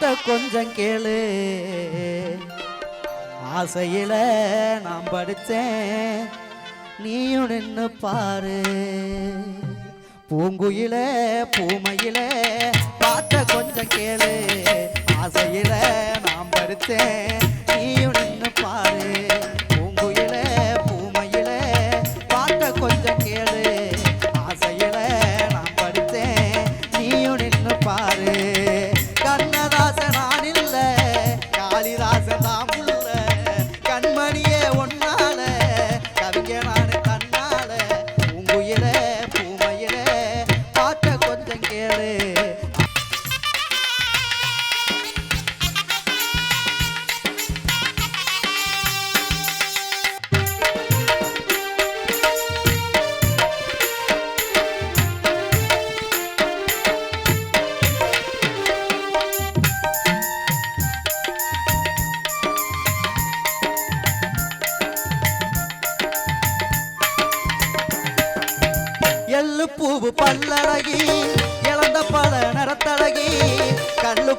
பாட்ட கொஞ்சம் கேளு. ஆசையில நான் படித்தேன் நீயும் நின்னு பாரு. பூங்குயில பூமையில பாட்ட கொஞ்சம் கேளு. ஆசையில நான் படித்தேன்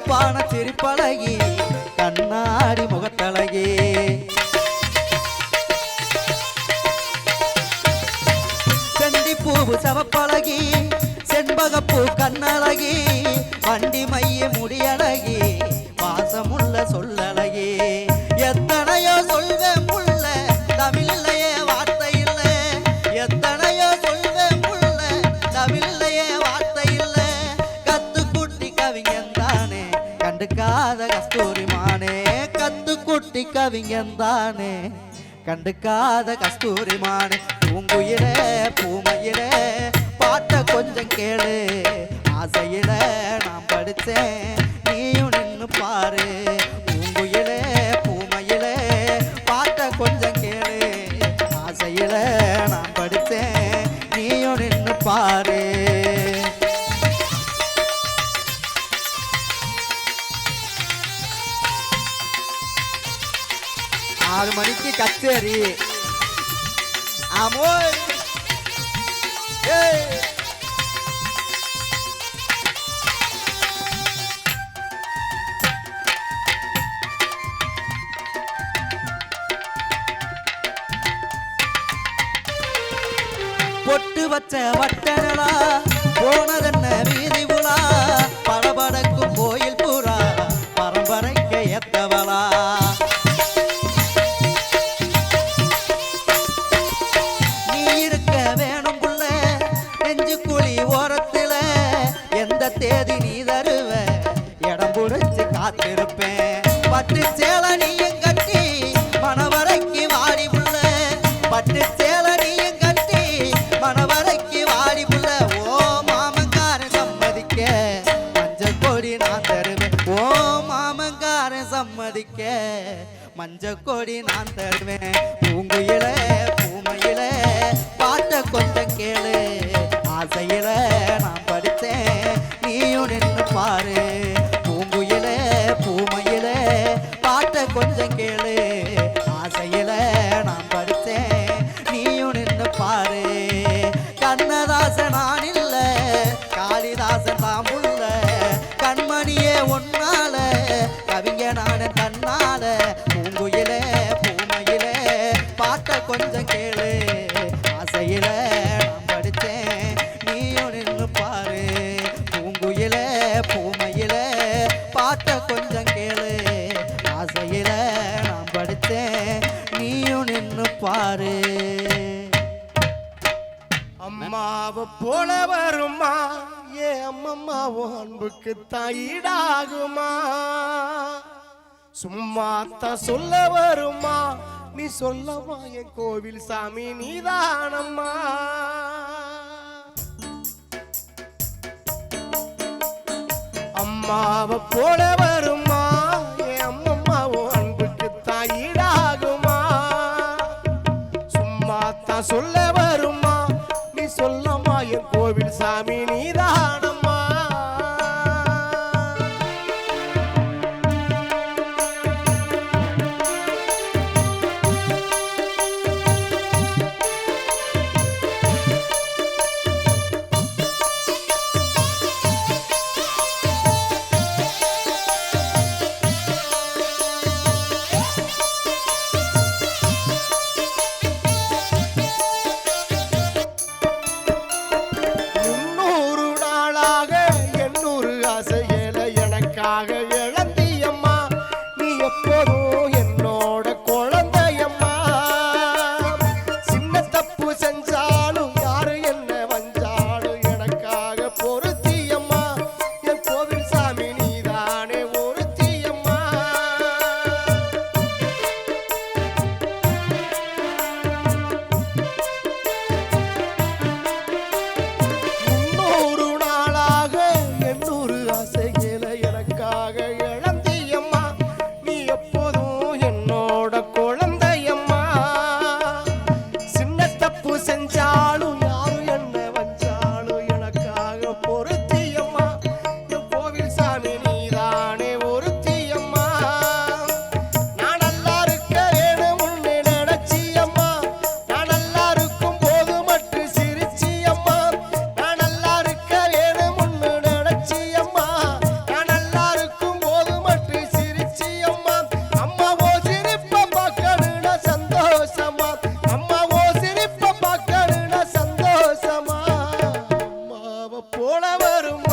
பான சிரிப்பழகி கவிஞன் தானே கண்டுக்காத கஸ்தூரி மானே பூங்குயிலே பூமையிலே. பாட்ட கொஞ்சம் கேளு ஆசையில நான் படித்தேன் நீயும் நின்னு பாரு பொட்டு வச்ச வட்ட எந்த நீ தருவ. இடம் புடிச்சு காத்திருப்பேன். பட்டு சேல நீயும் கட்டி மணவரைக்கு வாடி புள்ள பட்டு சேல நீயும் கட்டி மணவரைக்கு வாடி புள்ள ஓ மாமங்காரன் சம்மதிக்க. மஞ்சள் கொடி நான் தருவேன். ஓ மாமங்காரன் சம்மதிக்க. மஞ்சள் கொடி நான் தருவேன். பூங்குயில பூமையில பாட்ட கொஞ்சம் கேளு. ஆசையில நான் நீயும் பாரு பூங்குயில பூமையில பாட்ட கொஞ்சம் கேளு. ஆசையில நான் படித்தேன் நீயும் நின்று பாரு கண்ணதாசன் நான் இல்ல காளிதாசன் தான் கண்மணியே ஒன்னால கவிஞ நான் தன்னால. பூங்குயிலே பூமையிலே பாட்ட கொஞ்சம் கேளு. அவ போல வருமா? ஏ அம்மம்மாவும் அன்புக்கு தாயிடாகுமா? சும்மா தான் சொல்ல வருமா? நீ சொல்லவா என் கோவில் சாமி நீதானம்மா? அம்மாவை போல வருமா? சாமி வரும்?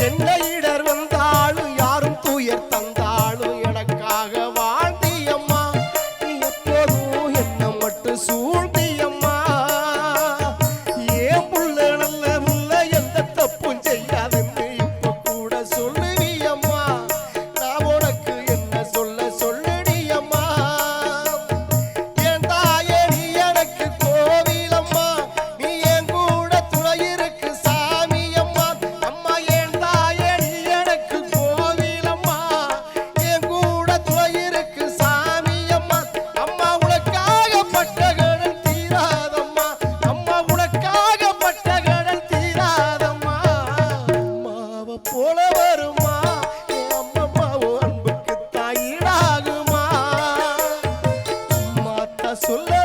என்ன சொல்ல வரும்